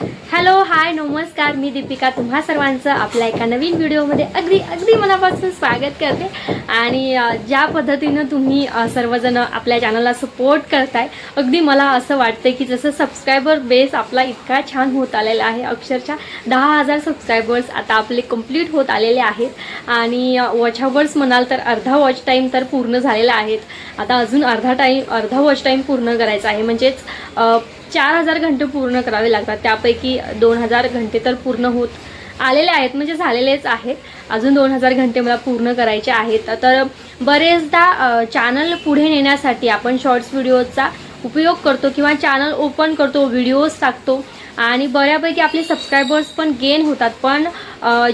Hello hi नमस्कार. मी दीपिका. तुम्हा सर्वांचं आपल्या एका नवीन व्हिडिओमध्ये अगदी अगदी मनापासून स्वागत करते. आणि ज्या पद्धतीनं तुम्ही सर्वजण आपल्या चॅनलला सपोर्ट करताय अगदी मला असं वाटतं की जसं सबस्क्रायबर बेस आपला इतका छान होत आलेला आहे अक्षरशः दहा हजार सबस्क्रायबर्स आता आपले कंप्लीट होत आलेले आहेत. आणि वॉच हवर्स म्हणाल तर अर्धा वॉच टाईम तर पूर्ण झालेला आहेत. आता अजून अर्धा टाईम अर्धा वॉच टाईम पूर्ण करायचा आहे. म्हणजेच चार हजार घंटे पूर्ण करावे लागतात. त्यापैकी दोन हजार घंटे तर पूर्ण होत आलेले आहेत म्हणजे झालेलेच आहेत. अजून दोन हजार घंटे मला पूर्ण करायचे आहेत. तर बरेचदा चॅनल पुढे नेण्यासाठी आपण शॉर्ट्स व्हिडिओचा उपयोग करतो किंवा चॅनल ओपन करतो व्हिडिओज टाकतो. आणि बऱ्यापैकी आपले सबस्क्रायबर्स पण गेन होतात. पण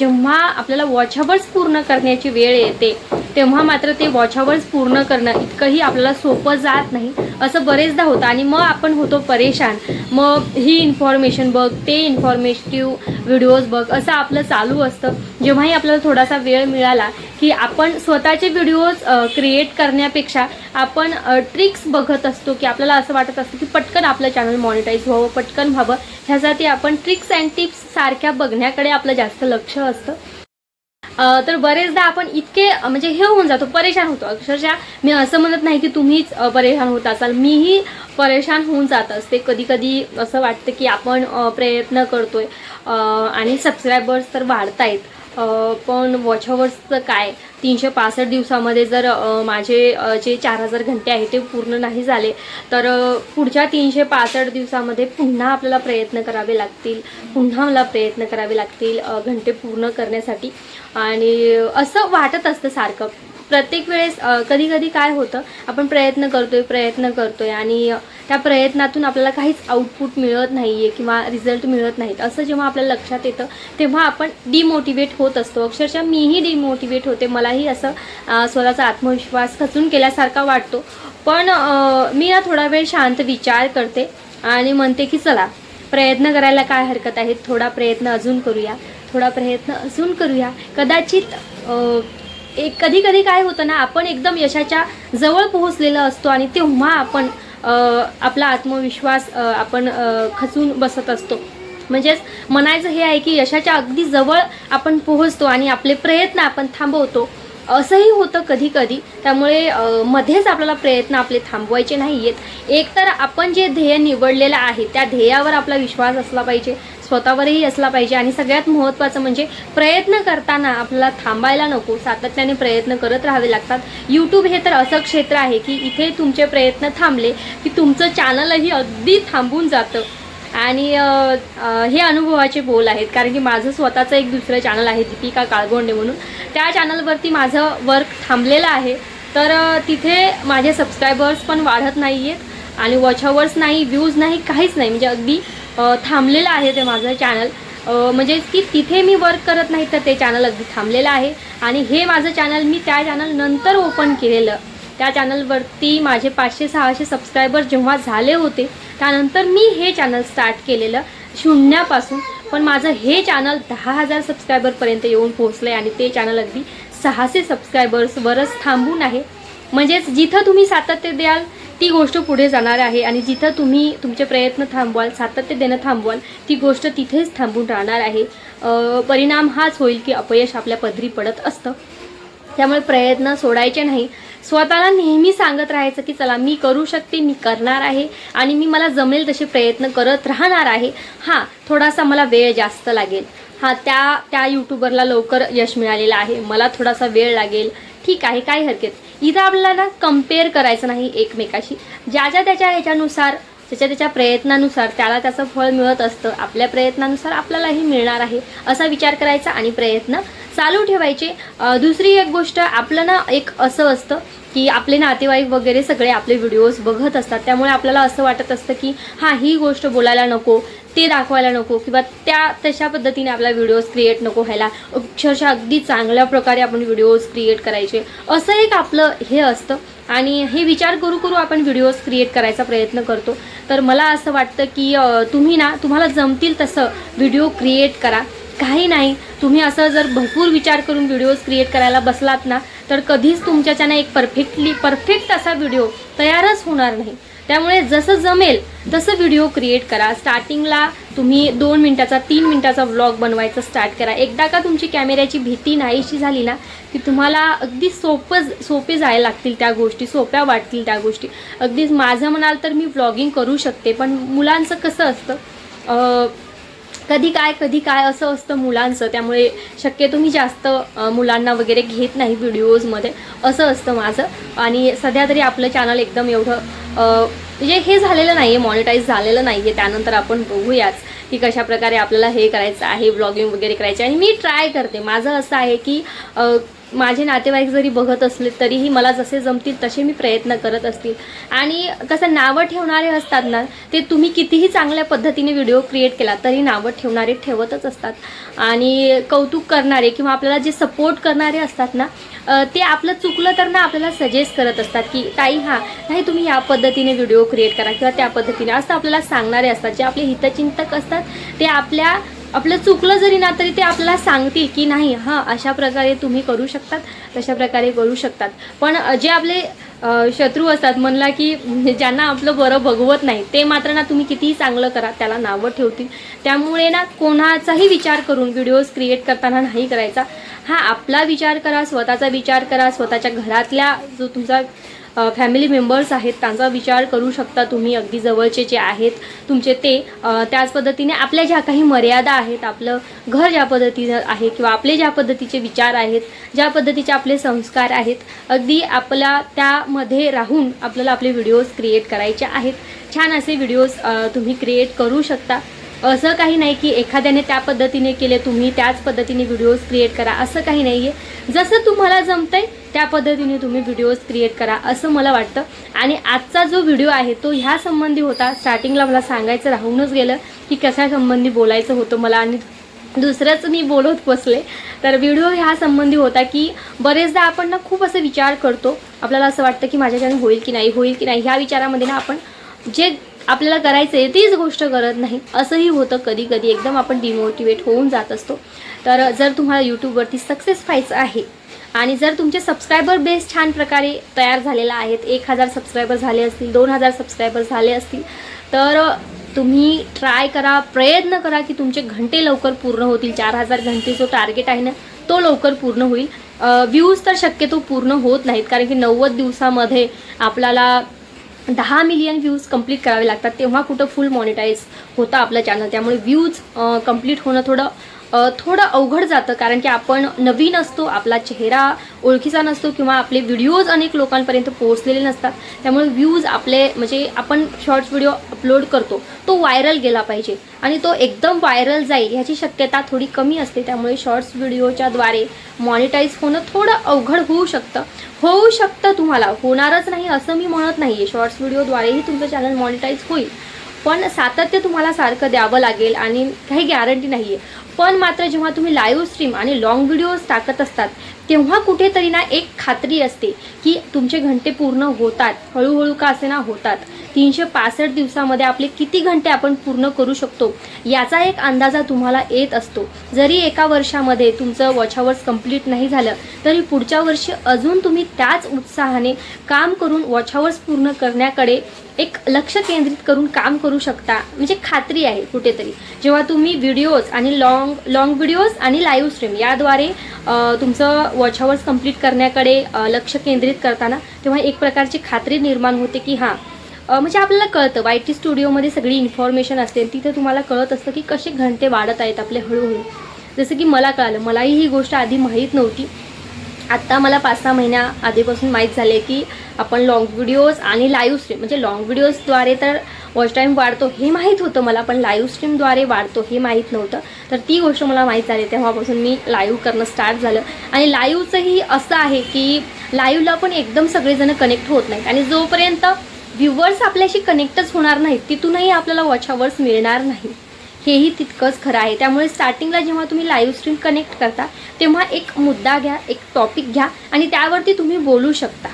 जेव्हा आपल्याला वॉच आवर्स पूर्ण करण्याची वेळ येते तेव्हा मात्र ते वॉच हवर्स पूर्ण करणं इतकंही आपल्याला सोपं जात नाही. असं बरेचदा होतं. आणि मग आपण होतो परेशान. मग ही इन्फॉर्मेशन बघ ते इन्फॉर्मेटिव्ह व्हिडिओज बघ असं आपलं चालू असतं. जेव्हाही आपल्याला थोडासा वेळ मिळाला की आपण स्वतःचे व्हिडिओज क्रिएट करण्यापेक्षा आपण ट्रिक्स बघत असतो की आपल्याला असं वाटत असतं की पटकन आपलं चॅनल मॉनिटाईज व्हावं पटकन व्हावं. ह्यासाठी आपण ट्रिक्स अँड टिप्स सारख्या बघण्याकडे आपलं जास्त लक्ष असतं. तर बरेचदा आपण इतके म्हणजे हे होऊन जातो परेशान होतो. अक्षरशः मी असं म्हणत नाही की तुम्हीच परेशान होत असाल. मीही परेशान होऊन जात असते. कधी कधी असं वाटतं की आपण प्रयत्न करतोय. आणि सबस्क्रायबर्स तर वाढतायत. पण वॉच हवर्सचं काय? तीनशे पासष्ट दिवसामध्ये जर माझे जे चार हजार घंटे आहे ते पूर्ण नाही झाले तर पुढच्या तीनशे पासष्ट दिवसामध्ये पुन्हा आपल्याला प्रयत्न करावे लागतील. पुन्हा मला प्रयत्न करावे लागतील घंटे पूर्ण करण्यासाठी. आणि असं वाटत असतं सारखं. प्रत्येक वेळेस कधी कधी काय होतं आपण प्रयत्न करतोय प्रयत्न करतोय आणि त्या प्रयत्नातून आपल्याला काहीच आउटपुट मिळत नाही आहे किंवा रिझल्ट मिळत नाहीत. असं जेव्हा आपल्याला लक्षात येतं तेव्हा आपण डिमोटिवेट होत असतो. अक्षरशः मीही डिमोटिवेट होते. मलाही असं स्वतःचा आत्मविश्वास खचून केल्यासारखा वाटतो. पण मी ना थोडा वेळ शांत विचार करते आणि म्हणते की चला प्रयत्न करायला काय हरकत आहे? थोडा प्रयत्न अजून करूया. थोडा प्रयत्न अजून करूया. कदाचित एक कधी कधी काय होतं ना आपण एकदम यशाच्या जवळ पोहोचलेलं असतो आणि तेव्हा आपण आपला आत्मविश्वास आपण खचून बसत असतो. म्हणजेच म्हणायचं हे आहे की यशाच्या अगदी जवळ आपण पोहोचतो आणि आपले प्रयत्न आपण थांबवतो. असंही होतं कधी कधी त्यामुळे मध्येच आपल्याला प्रयत्न आपले थांबवायचे नाही आहेत एक तर आपण जे ध्येय निवडलेलं आहे त्या ध्येयावर आपला विश्वास असला पाहिजे स्वतःवरही असला पाहिजे आणि सगळ्यात महत्त्वाचं म्हणजे प्रयत्न करताना आपल्याला थांबायला नको सातत्याने प्रयत्न करत राहावे लागतात. यूट्यूब हे तर असं क्षेत्र आहे की इथे तुमचे प्रयत्न थांबले की तुमचं चॅनलही अगदी थांबून जातं. आणि हे अनुभवाचे बोल आहेत कारण की माझं स्वतःचं एक दुसरं चॅनल आहे दीपिका काळगोंडे म्हणून. त्या चॅनलवरती माझं वर्क थांबलेलं आहे. तर तिथे माझे सबस्क्रायबर्स पण वाढत नाही आहेत आणि वॉचअवर्स नाही व्ह्यूज नाही काहीच नाही. म्हणजे अगदी थांबलेलं आहे ते माझं चॅनल म्हणजे की तिथे मी वर्क करत नाही तर ते चॅनल अगदी थांबलेलं आहे. आणि हे माझं चॅनल मी त्या चॅनल नंतर ओपन केलेलं. त्या चॅनलवरती माझे पाचशे सहाशे सबस्क्रायबर जेव्हा झाले होते त्यानंतर मी हे चॅनल स्टार्ट केलेलं शून्यापासून. पण माझं हे चॅनल दहा हजार सबस्क्रायबरपर्यंत येऊन पोहोचलं आहे आणि ते चॅनल अगदी सहाशे सबस्क्रायबर्सवरच थांबून आहे. म्हणजेच जिथं तुम्ही सातत्य द्याल ती गोष्ट पुढे जाणार आहे आणि जिथं तुम्ही तुमचे प्रयत्न थांबवाल सातत्य देणं थांबवाल ती गोष्ट तिथेच थांबून राहणार आहे. परिणाम हाच होईल की अपयश आपल्या पदरी पडत असतं. त्यामुळे प्रयत्न सोडायचे नाही. स्वतःला नेहमी सांगत राहायचं की चला मी करू शकते मी करणार आहे आणि मी मला जमेल तसे प्रयत्न करत राहणार आहे. हां थोडासा मला वेळ जास्त लागेल. हां त्या त्या यूट्यूबरला लवकर यश मिळालेलं आहे. मला थोडासा वेळ लागेल. ठीक आहे काय हरकत इथं आपल्याला ना कंपेअर करायचं नाही एकमेकाशी. ज्या ज्या त्याच्या ह्याच्यानुसार त्याच्या त्याच्या प्रयत्नानुसार त्याला त्याचं फळ मिळत असतं. आपल्या प्रयत्नानुसार आपल्यालाही मिळणार आहे असा विचार करायचा आणि प्रयत्न चालू ठेवायचे. दुसरी एक गोष्ट आपलं ना एक असं असतं की आपले नातेवाईक वगैरे सगळे आपले व्हिडिओज बघत असतात. त्यामुळे आपल्याला असं वाटत असतं की हां ही गोष्ट बोलायला नको ते दाखवायला नको किंवा त्या तशा पद्धतीने आपला व्हिडिओज क्रिएट नको व्हायला. अक्षरशः अगदी चांगल्या प्रकारे आपण व्हिडिओज क्रिएट करायचे. असं एक आपलं हे असतं. आणि हे विचार करू करू आपण व्हिडिओज क्रिएट करायचा प्रयत्न करतो. तर मला असं वाटतं की तुम्ही ना तुम्हाला जमतील तसं व्हिडिओ क्रिएट करा. काही नाही तुम्ही असं जर भरपूर विचार करून व्हिडिओज क्रिएट करायला बसलात ना तर कधीच तुमच्याच्यानं एक परफेक्टली परफेक्ट असा व्हिडिओ तयारच होणार नाही. त्यामुळे जसं जमेल तसं व्हिडिओ क्रिएट करा. स्टार्टिंगला तुम्ही दोन मिनटाचा तीन मिनटाचा व्लॉग बनवायचा स्टार्ट करा. एकदा का तुमची कॅमेऱ्याची भीती नाहीशी झाली ना की तुम्हाला अगदी सोपं सोपे जायला लागतील त्या गोष्टी सोप्या वाटतील त्या गोष्टी. अगदीच माझं म्हणाल तर मी व्लॉगिंग करू शकते पण मुलांचं कसं असतं कधी काय कधी काय असं असतं मुलांचं. त्यामुळे शक्यतो मी जास्त मुलांना वगैरे घेत नाही व्हिडिओजमध्ये. असं असतं माझं. आणि सध्या तरी आपलं चॅनल एकदम एवढं म्हणजे हे झालेलं नाही आहे मॉनिटाईज झालेलं नाही आहे त्यानंतर आपण बघूयाच की कशा प्रकारे आपल्याला हे करायचं आहे ब्लॉगिंग वगैरे करायचे आणि मी ट्राय करते. माझं असं आहे की माझे नातेवाईक जरी बघत असले तरीही मला जसे जमतील तसे मी प्रयत्न करत असतील. आणि कसं नावं ठेवणारे असतात ना ते तुम्ही कितीही चांगल्या पद्धतीने व्हिडिओ क्रिएट केला तरी नावं ठेवणारे ठेवतच असतात. आणि कौतुक करणारे किंवा आपल्याला जे सपोर्ट करणारे असतात ना ते आपलं चुकलं तर ना आपल्याला सजेस्ट करत असतात की ताई हां नाही तुम्ही या पद्धतीने व्हिडिओ क्रिएट करा किंवा त्या पद्धतीने. असं आपल्याला सांगणारे असतात. जे आपले हितचिंतक असतात ते आपल्या आपलं चुकलं जरी ना तरी ते आपल्याला सांगतील की नाही हां अशा प्रकारे तुम्ही करू शकतात तशा प्रकारे करू शकतात. पण जे आपले शत्रू असतात म्हणला की ज्यांना आपलं बरं बघवत नाही ते मात्र ना तुम्ही कितीही चांगलं करा त्याला नावं ठेवतील. त्यामुळे ना कोणाचाही विचार करून व्हिडिओज क्रिएट करताना नाही करायचा. हा आपला विचार करा स्वतःचा विचार करा स्वतःच्या घरातल्या जो तुमचा फॅमिली मेंबर्स आहेत त्यांचा विचार करू शकता तुम्ही. अगदी जवळचे जे आहेत तुमचे ते. त्याच पद्धतीने आपल्या ज्या काही मर्यादा आहेत आपलं घर ज्या पद्धतीनं आहे किंवा आपले ज्या पद्धतीचे विचार आहेत ज्या पद्धतीचे आपले संस्कार आहेत अगदी आपल्या त्यामध्ये राहून आपल्याला आपले व्हिडिओज क्रिएट करायचे आहेत. छान असे व्हिडिओज तुम्ही क्रिएट करू शकता. असं काही नाही की एखाद्याने त्या पद्धतीने केले तुम्ही त्याच पद्धतीने व्हिडिओज क्रिएट करा. असं काही नाही आहे जसं तुम्हाला जमतंय त्या पद्धतीने तुम्ही व्हिडिओज क्रिएट करा असं मला वाटतं. आणि आजचा जो व्हिडिओ आहे तो ह्या संबंधी होता. स्टार्टिंगला मला सांगायचं राहूनच गेलं की कशा संबंधी बोलायचं होतं मला. आणि दुसरंच मी बोलत बसले. तर व्हिडिओ ह्या संबंधी होता की बरेचदा आपण ना खूप असं विचार करतो. आपल्याला असं वाटतं की माझ्याच्याने होईल की नाही होईल की नाही. ह्या विचारामध्ये ना आपण जे आपल्याला करायचं आहे तीच गोष्ट करत नाही. असंही होतं कधी कधी. एकदम आपण डिमोटिवेट होऊन जात असतो. तर जर तुम्हाला यूट्यूबवरती सक्सेस व्हायचं आहे आणि जर तुमचे सबस्क्रायबर बेस छान प्रकारे तयार झालेला आहेत एक हजार सबस्क्रायबर झाले असतील दोन हजार सबस्क्रायबर झाले असतील तर तुम्ही ट्राय करा प्रयत्न करा की तुमचे घंटे लवकर पूर्ण होतील. चार हजार घंटे जो टार्गेट आहे ना तो लवकर पूर्ण होईल. व्ह्यूज तर शक्यतो पूर्ण होत नाहीत कारण की नव्वद दिवसामध्ये आपल्याला दहा मिलियन व्ह्यूज कंप्लीट करावे लागतात. तेव्हा कुठं फुल मॉनिटाईज होतं आपलं चॅनल त्यामुळे व्ह्यूज कंप्लीट होणं थोडं थोडं अवघड जातं कारण की आपण नवीन असतो आपला चेहरा ओळखीचा नसतो किंवा आपले व्हिडिओज अनेक लोकांपर्यंत पोहोचलेले नसतात. त्यामुळे व्ह्यूज आपले म्हणजे आपण शॉर्ट्स व्हिडिओ अपलोड करतो तो व्हायरल गेला पाहिजे. आणि तो एकदम व्हायरल जाईल ह्याची शक्यता थोडी कमी असते. त्यामुळे शॉर्ट्स व्हिडिओच्याद्वारे मॉनिटाईज होणं थोडं अवघड होऊ शकतं. होऊ शकतं तुम्हाला होणारच नाही असं मी म्हणत नाही आहे शॉर्ट्स व्हिडिओद्वारेही तुमचं चॅनल मॉनिटाईज होईल. पण सातत्य तुम्हाला सारखं द्यावं लागेल आणि काही गॅरंटी नाही आहे पण मात्र जेव्हा तुम्ही लाईव्ह स्ट्रीम आणि लॉंग व्हिडिओज टाकत असतात तेव्हा कुठेतरी ना एक खात्री असते की तुमचे घंटे पूर्ण होतात हळूहळू का असे ना होतात. तीनशे पासष्ट दिवसामध्ये आपले किती घंटे आपण पूर्ण करू शकतो याचा एक अंदाजा तुम्हाला येत असतो. जरी एका वर्षामध्ये तुमचं वॉच आवर्स कंप्लीट नाही झालं तरी पुढच्या वर्षी अजून तुम्ही त्याच उत्साहाने काम करून वॉच आवर्स पूर्ण करण्याकडे एक लक्ष केंद्रित करून काम करू शकता म्हणजे खात्री आहे कुठेतरी. जेव्हा तुम्ही व्हिडिओज आणि लॉंग लॉंग व्हिडिओज आणि लाईव्ह स्ट्रीम याद्वारे तुमचं वॉच आवर्स कंप्लीट करण्याकडे लक्ष केंद्रित करताना तेव्हा एक प्रकारची खात्री निर्माण होते की हां म्हणजे आपल्याला कळतं. वाय टी स्टुडिओमध्ये सगळी इन्फॉर्मेशन असते. तिथे तुम्हाला कळत असतं की कसे घंटे वाढत आहेत आपले हळूहळू. जसं की मला कळालं मलाही ही गोष्ट आधी माहीत नव्हती. आत्ता मला पाच सहा महिन्या आधीपासून माहीत झाले की आपण लॉंग व्हिडिओज आणि लाईव्ह स्ट्रीम म्हणजे लॉंग व्हिडिओजद्वारे तर वॉच टाईम वाढतो हे माहीत होतं मला पण लाईव्ह स्ट्रीमद्वारे वाढतो हे माहीत नव्हतं. तर ती गोष्ट मला माहीत झाली तेव्हापासून मी लाईव्ह करणं स्टार्ट झालं. आणि लाईव्हचंही असं आहे की लाईव्हला पण एकदम सगळेजण कनेक्ट होत नाहीत. आणि जोपर्यंत व्ह्युअर्स आपल्याशी कनेक्टच होणार नाहीत तिथूनही आपल्याला वॉच आवर्स मिळणार नाही हेही तितकंच खरं आहे. त्यामुळे स्टार्टिंगला जेव्हा तुम्ही लाईव्ह स्ट्रीम कनेक्ट करता तेव्हा एक मुद्दा घ्या एक टॉपिक घ्या आणि त्यावरती तुम्ही बोलू शकता.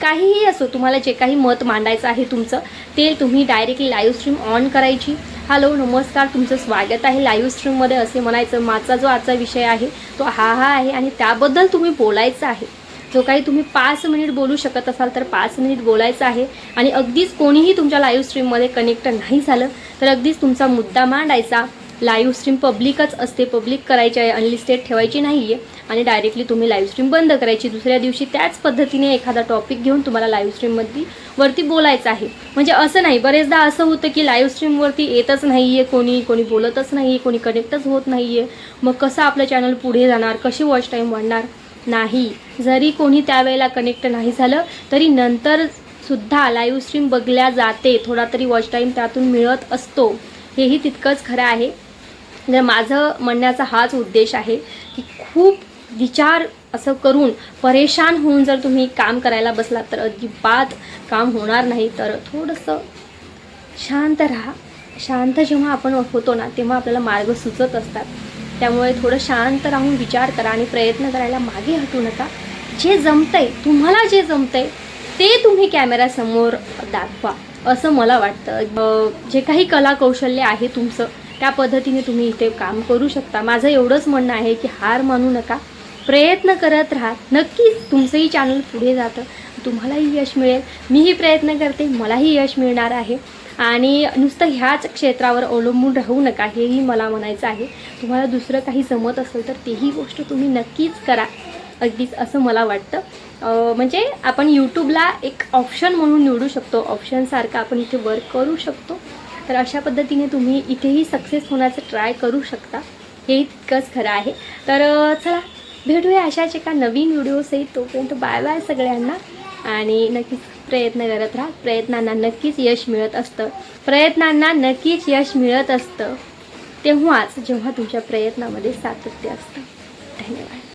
काहीही असो तुम्हाला जे काही मत मांडायचं आहे तुमचं ते तुम्ही डायरेक्टली लाईव्ह स्ट्रीम ऑन करायची. हॅलो नमस्कार तुमचं स्वागत आहे लाईव्ह स्ट्रीममध्ये असे म्हणायचं माझा जो आजचा विषय आहे तो हा हा आहे आणि त्याबद्दल तुम्ही बोलायचं आहे. जो काही तुम्ही पाच मिनिट बोलू शकत असाल तर पाच मिनिट बोलायचं आहे. आणि अगदीच कोणीही तुमच्या लाईव्ह स्ट्रीममध्ये कनेक्ट नाही झालं तर अगदीच तुमचा मुद्दा मांडायचा. लाईव्ह स्ट्रीम पब्लिकच असते पब्लिक करायची आहे अनलिस्टेड ठेवायची नाही आहे आणि डायरेक्टली तुम्ही लाईव्ह स्ट्रीम बंद करायची. दुसऱ्या दिवशी त्याच पद्धतीने एखादा टॉपिक घेऊन तुम्हाला लाईव्ह स्ट्रीममध्ये वरती बोलायचं आहे. म्हणजे असं नाही बरेचदा असं होतं की लाईव्ह स्ट्रीमवरती येतच नाही आहे कोणी कोणी बोलतच नाही आहे कोणी कनेक्टच होत नाही आहे मग कसं आपलं चॅनल पुढे जाणार कशी वॉच टाईम वाढणार? नाही. जरी कोणी त्यावेळेला कनेक्ट नाही झालं तरी नंतर सुद्धा लाईव्ह स्ट्रीम बघल्या जाते. थोडा तरी वॉच टाईम त्यातून मिळत असतो. हेही तितकंच खरं आहे. तर माझं म्हणण्याचा हाच उद्देश आहे की खूप विचार असं करून परेशान होऊन जर तुम्ही काम करायला बसलात तर अजिबात काम होणार नाही. तर थोडंसं शांत राहा. शांत जेव्हा आपण होतो ना तेव्हा आपल्याला मार्ग सुचत असतात. त्यामुळे थोडं शांत राहून विचार करा आणि प्रयत्न करायला मागे हटू नका. जे जमतंय तुम्हाला जे जमतंय ते तुम्ही कॅमेऱ्यासमोर दाखवा असं मला वाटतं. जे काही कला कौशल्य आहे तुमचं त्या पद्धतीने तुम्ही इथे काम करू शकता. माझं एवढंच म्हणणं आहे की हार मानू नका. प्रयत्न करत राहा. नक्कीच तुमचंही चॅनल पुढे जातं. तुम्हालाही यश मिळेल. मीही प्रयत्न करते. मलाही यश मिळणार आहे. आणि नुसतं ह्याच क्षेत्रावर अवलंबून राहू नका हेही मला म्हणायचं आहे. तुम्हाला दुसरं काही जमत असेल तर तेही गोष्ट तुम्ही नक्कीच करा. अगदीच असं मला वाटतं. म्हणजे आपण यूट्यूबला एक ऑप्शन म्हणून निवडू शकतो. ऑप्शनसारखं आपण इथे वर्क करू शकतो. तर अशा पद्धतीने तुम्ही इथेही सक्सेस होण्याचं ट्राय करू शकता. हे तितकंच खरं आहे. तर चला भेटूया अशाच एका नवीन व्हिडिओसही तोपर्यंत बाय बाय सगळ्यांना. आणि नक्कीच प्रयत्न करत राहा. प्रयत्नांना नक्कीच यश मिळत असतं. प्रयत्नांना नक्कीच यश मिळत असतं. तेव्हाच जेव्हा तुमच्या प्रयत्नामध्ये सातत्य असतं. धन्यवाद.